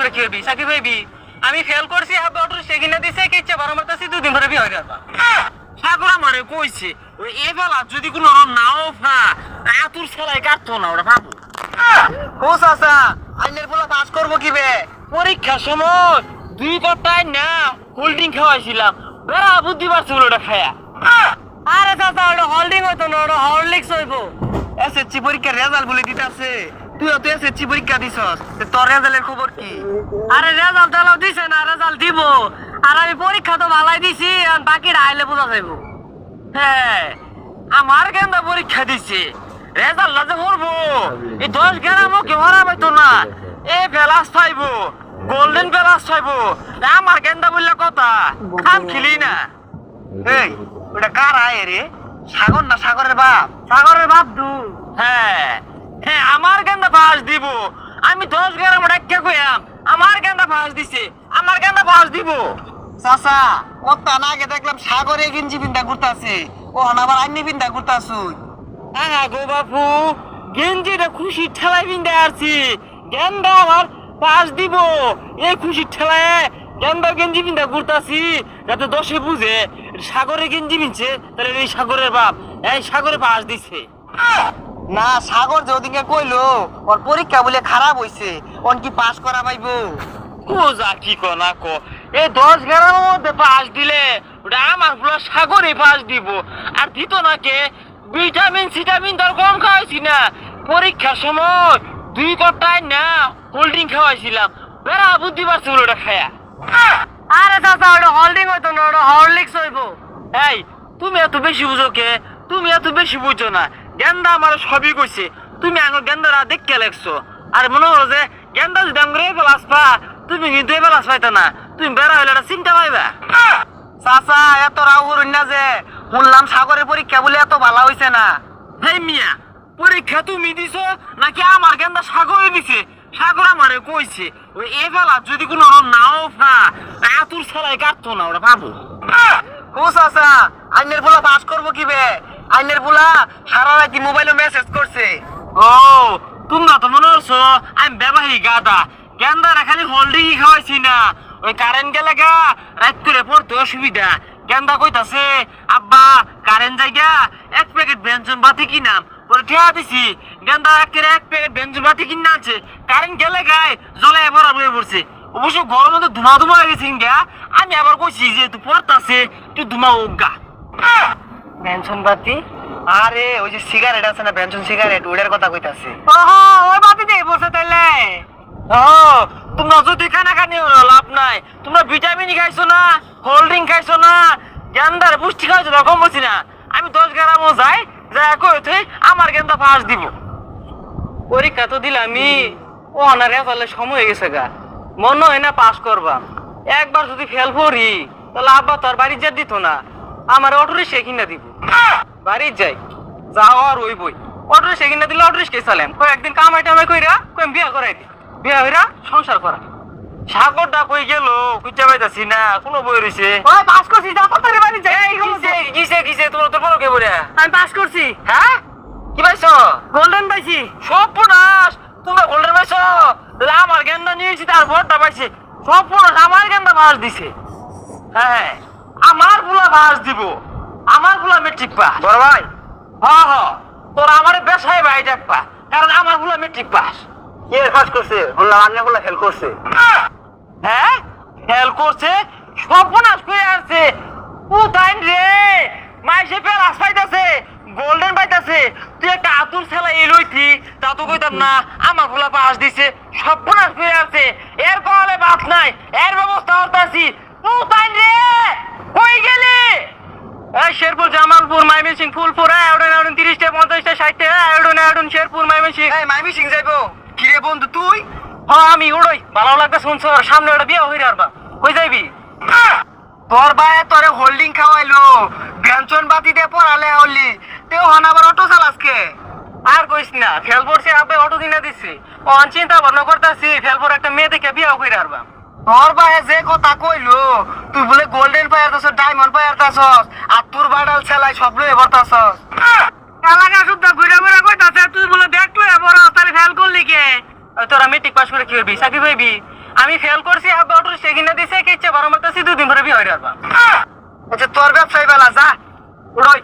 করে কি হবি? সাকিব ভাইবি আমি ফেল করছি দিছে, কি ইচ্ছা বারো দুদিন বিয়ে হয়ে আমারে কইছে ওই যদি নাও ফা আতুর সেলাই কাটতো না ওরা বাবু আইনের পাস করব কি বে? পরীক্ষার সময় দুই কটায় না কোল্ড ড্রিঙ্ক খাওয়াইছিলাম। বেড়া বুদ্ধি পারছে বলে ওটা খায়া। আরে চাচা, ওটা হোল্ডিং হইতো না, ওটা হরলিক্স হইবো। এসএসসি পরীক্ষার রেজাল্ট বলে দিতাছে। তুইও তো এসএসসি পরীক্ষা দিছস তোর রেজাল্টের খবর কি? আরে রেজাল্ট তাহলে দিছে না, রেজাল্ট দিব। আর আমি পরীক্ষা তো ভালাই দিছি, আর বাকিটা আইলে বোঝা যাইবো। হ্যাঁ আমার গেন্দা পরীক্ষা দিছে? রেজাল্ট লাজে করব। এই দশ গ্রামও কেউ হারাবাইতো না? এ প্লাস পাইবো গোল্ডেন প্লাস পাইবো আমার গেন্দা বললে কথা? খাম খেলি না। এই, ওটা কার আয় রে? সাগর না সাগরের বাপ? সাগরের বাপ দু হ্যাঁ হ্যাঁ আমার গেন্দা ফাঁস দিব? আমি দশ গ্রাম ডাক্কা কইয়াম আমার গেন্দা ফাঁস দিছে? আমার গেন্দা ফাঁস দিব? চাচা কত্তা না আগে দেখলাম সাগরে গেঞ্জি বিন্দা ঘুরতাছে। ও আবার আইনি বিন্দা ঘুরতাছুই হ্যাঁ গো বাপু গেঞ্জিটা খুশি ঠেলাই বিন্দে আসছি গেন্দা আমার পাস দিব। এই খুশি ঠেলায় গেন্দা গেঞ্জি বিন্দা ঘুরতাছি। যাতে দশে বুঝে সাগরে গেঞ্জি বিনছে তাহলে এই সাগরের বাপ এই সাগরে পাস দিছে। না সাগর যে ওদিকে কইলো ওর পরীক্ষা বলে খারাপ হইছে। ওন কি পাস করা পাইবো? কোজা কি কো না কো এই দশ গ্রামের মধ্যে পাস দিলে ওটা আমার পুরো সাগরে পাস দিব। আর দিত না কে ভিটামিন সিটামিন তোর কম খাওয়াইছি না। পরীক্ষার সময় দুই কটায় না কোল্ড ড্রিঙ্ক খাওয়াইছিলাম। বেড়া বুদ্ধি পারছে বলে ওটা খায়া। আরে চাচা ওটা হোল্ডিং হইতো না ওটা হরলিক্স হইবো। এই তুমি এত বেশি বুঝো কে? তুমি এত বেশি বুঝো না। গেন্দা আমার সবই কইছে। তুমি আঙুর গেন্দারা দেখতে লাগছো আর মনে হলো যে, গেন্দা যদি আঙুর এই বেলাস পা তুমি কিন্তু এই বেলাস পাইতা না। তুমি বেড়া হইলে একটা চিন্তা পাইবা? চাচা, এত রাও হরুন না যে শুনলাম সাগরের পরীক্ষা বলে এত ভালো হইছে না। হে মিয়া, পরীক্ষা তুমি দিছো নাকি আমার গেন্দা সাগরে দিছে? সাগর আমারে কইছে, ওই এ বেলা যদি কোনো নাও ফা আতুর সেলাই কাটতো না ওরা ভাবো। ও চাচা, আইনের পোলা পাস করব কি বে আইনের পোলা সারা রাতি মোবাইলে মেসেজ করছে। ও তোমরা তো মনে করছ আমি ব্যবহারী গাদা। গেন্দারা খালি হোল্ডিং খাওয়াইছি না? ওই কারেন্ট গেলে গা রাত করে পড়তে অসুবিধা। গেন্দা কইতাছে? আব্বা কারেন্ট জায়গা এক প্যাকেট ব্যঞ্জন বাতি কিনাম। পরে ঠিয়া দিছি। গেন্দা এক করে এক প্যাকেট ব্যঞ্জন বাতি কিনা আছে? কারেন্ট গেলে গায়ে জলে এবার বয়ে পড়ছে। অবশ্য গরম মধ্যে ধুমা ধুমা হয়ে গেছে গা আমি আবার কইছি যে তুই পড়তাছে তুই ধুমা উগা পেনশন বাতি। আরে ওই যে সিগারেট আছে না পেনশন সিগারেট ওটার কথা কইতাছে। ওহো ওই বাতি দিয়ে বসে তাইলে। ও তোমরা যদি কানাকানি হলো লাভ নাই। তোমরা ভিটামিন খাইছো না কোল্ড ড্রিঙ্ক খাইছো না গেন্দার পুষ্টি খাইছো না কম বলছি না। আমি দশ গ্রামও যাই যা কই তুই আমার গেন্দা ফাঁস দিব। পরীক্ষা তো দিলামই। ও না রেজাল্টের সময় হয়ে গেছে গা। মনে হয় না পাস করবা একবার যদি ফেল করি তাহলে আব্বা তোর বাড়ি যা দিত না। আমার অটো রিক্সা কিনা দিব। বাড়ি যাই যাও আর ওই বই অটো রিক্সা কিনা দিলে অটো রিক্সা চালাম একদিন কামাই টামাই কইরা কই বিয়া করাই দি। বিয়া হইরা সংসার করা। সাগরটা কই গেল? কুইচা পাইতাছি না কোনো বই রইছে। ওই পাস করছি যা তাড়াতাড়ি বাড়ি যাই। কিসে কিসে কিসে তোমার তোর বড় কে বলে? আমি পাস করছি। হ্যাঁ? কি পাইছো? গোল্ডেন পাইছি। সব পুনাস তোমরা গোল্ডেন পাইছো? তাহলে আমার গেন্দা নিয়েছি তার ভোটটা পাইছে। পুনাস আমার গেন্দা ভাস দিছে। হ্যাঁ। আমার পুলা ভাস দিব। আমার পুলা মেট্রিক পাস বড় ভাই। হ্যাঁ হ্যাঁ তোর আমার বেসায় ভাই দেখবা কারণ আমার পুলা মেট্রিক পাস কে পাস করছে? বললাম আন্নে বললা হেল্প করছে। হ্যাঁ? ফেল করছে সর্বনাশ করে আসছে ও তাই রে মাইসে পেলাস পাইতাছে গোল্ডেন পাইতাছে। তুই একটা আতুর ছেলা এই লইতি তা তো কইতাম না আমার ফুলা পাস দিছে সর্বনাশ করে আসছে এর কলে বাত নাই এর ব্যবস্থা করতেছি। ও তাই রে! কই গেলি? এই শেরপুর জামালপুর মাইমিসিং ফুলপুর আয়োডন আয়োডন তিরিশটা পঞ্চাশটা ষাটটা আয়োডন আয়োডন শেরপুর মাইমিসিং এই মাইমি সিং যাইবো। কিরে বন্ধু তুই? হ্যাঁ আমি উড়ই। ভালো লাগতে শুনছো সামনে ওটা বিয়ে হইরে আরবা। কই যাইবি? তোর ভাই তোরে হোল্ডিং খাওয়াইলো। ব্যঞ্জন বাতি দিয়ে পড়ালে হলি। তেও হন আবার অটো চালাসকে আর কইস না ফেল পড়ছে আপে অটো দিনে দিছি। অন চিন্তা ভাবনা করতেছি ফেল পর একটা মেয়ে দেখে বিয়ে হইরে আরবা। তোর ভাই যে কথা কইলো তুই বলে গোল্ডেন পায়ার তাছস ডায়মন্ড পায়ার তাছস আর তোর বাডাল ছেলাই সব লয়ে বর্তাছস এলাকা শুদ্ধ ঘুরে ঘুরে কইতাছে তুই বলে দেখল এবার তাহলে ফেল করলি কে? তোরা মেট্রিক পাস করে কি হবি চাকরি পাইবি আমি ফেল করছি আব্বা অটো সে কিনে দিছে কিচ্ছে বারো মারতেছি দুদিন পরে বিয়ে হয়ে আচ্ছা তোর ব্যবসায়ী বেলা যা উড়োই।